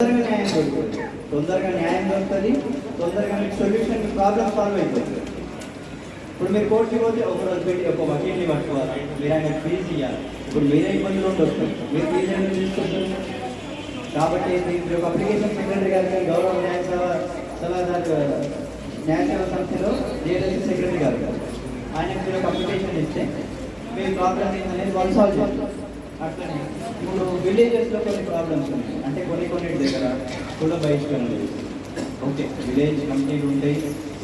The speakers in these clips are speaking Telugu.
తొందరగా న్యాయం దొరుకుతుంది తొందరగా న్యాయం దొరుకుతుంది తొందరగా మీకు సొల్యూషన్ ప్రాబ్లమ్ సాల్వ్ అయిపోతుంది. ఇప్పుడు మీరు కోర్టుకి పోతే ఒక రోజు పెట్టి ఒక వకీల్ని పట్టుకోవాలి? మీరు ఆయన ఫీజు ఇవ్వాలి ఇప్పుడు మీరే ఇబ్బందులు వస్తుంది మీరు ఫీజు ఎందుకు తీసుకుంటారు? కాబట్టి మీరు ఒక అప్లికేషన్ సెక్రటరీ గారికి గౌరవ న్యాయ సేవ సలహాదారు న్యాయ సేవ సంస్థలో డిఎల్ఎస్సీ సెక్రటరీ గారు ఆయనకి మీరు ఒక అప్లికేషన్ ఇస్తే మీ ప్రాబ్లం ఏంటనేది వాళ్ళు సాల్వ్ చేస్తారు. అట్లనే ఇప్పుడు విలేజెస్లో కొన్ని ప్రాబ్లమ్స్ ఉన్నాయి. అంటే కొన్ని కొన్ని దగ్గర కుల బహిష్కరణ లేదు. ఓకే విలేజ్ కమిటీలు ఉంటాయి.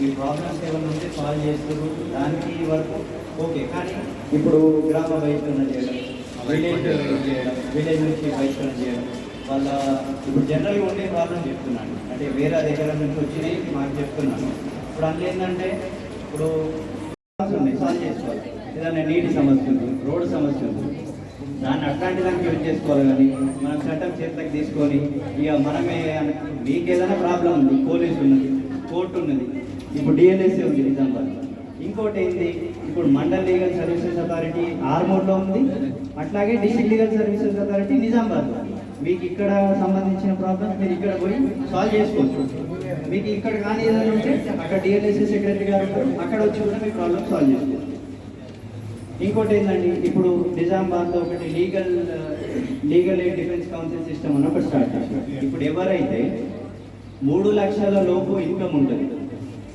ఈ ప్రాబ్లమ్స్ ఏమైనా ఉంటే సాల్వ్ చేస్తారు. దానికి వరకు ఓకే కానీ ఇప్పుడు గ్రామ బహిష్కరణ చేయడం విలేజ్ చేయడం విలేజ్ నుంచి బహిష్కరణ చేయడం వాళ్ళ ఇప్పుడు జనరల్గా ఉండే ప్రాబ్లం చెప్తున్నాను. అంటే వేరే దగ్గర నుంచి వచ్చి మాకు చెప్తున్నాను. ఇప్పుడు అందులో ఏంటంటే ఇప్పుడు సాల్వ్ చేసుకోవాలి. ఏదైనా నీటి సమస్య ఉంది రోడ్డు సమస్య ఉంది. దాన్ని అట్లాంటి దానికి యూజ్ చేసుకోవాలి కానీ మనం చట్టం చేతులకు తీసుకొని ఇక మనమే మీకు ఏదైనా ప్రాబ్లం ఉంది పోలీసు ఉన్నది కోర్టు ఉన్నది ఇప్పుడు డిఎల్ఎస్సీ ఉంది నిజామాబాద్ ఇంకోటి ఏంటి ఇప్పుడు మండల్ లీగల్ సర్వీసెస్ అథారిటీ ఆర్మూర్లో ఉంది అట్లాగే district legal services authority Nizamabad. మీకు ఇక్కడ సంబంధించిన ప్రాబ్లమ్స్ మీరు ఇక్కడ పోయి సాల్వ్ చేసుకోవచ్చు. మీకు ఇక్కడ కానీ ఏదైనా ఉంటే అక్కడ డిఎల్ఎస్సీ సెక్రటరీ గారు అక్కడ వచ్చి కూడా మీ ప్రాబ్లమ్ సాల్వ్ చేసుకోవచ్చు. ఇంకోటి ఏంటండి ఇప్పుడు నిజామాబాద్లో ఒకటి legal legal aid defence council system అని ఒకటి స్టార్ట్ చేశారు. ఇప్పుడు ఎవరైతే మూడు లక్షల లోపు ఇన్కమ్ ఉంటుంది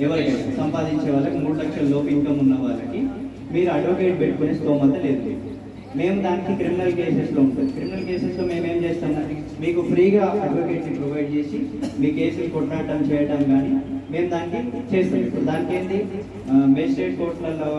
ఎవరికైతే సంపాదించే వాళ్ళకి మూడు లక్షల లోపు ఇన్కమ్ ఉన్న వాళ్ళకి మీరు అడ్వకేట్ పెట్టుకునే స్తోమత లేదు. మేము దానికి క్రిమినల్ కేసెస్లో ఉంటుంది క్రిమినల్ కేసెస్లో మేము ఏం చేస్తాం? మీకు ఫ్రీగా అడ్వకేట్ని ప్రొవైడ్ చేసి మీ కేసులు కొట్లాడటం చేయటం కానీ మేము దానికి చేస్తాం. ఇప్పుడు దానికి ఏంటి మేజిస్ట్రేట్ కోర్టులలో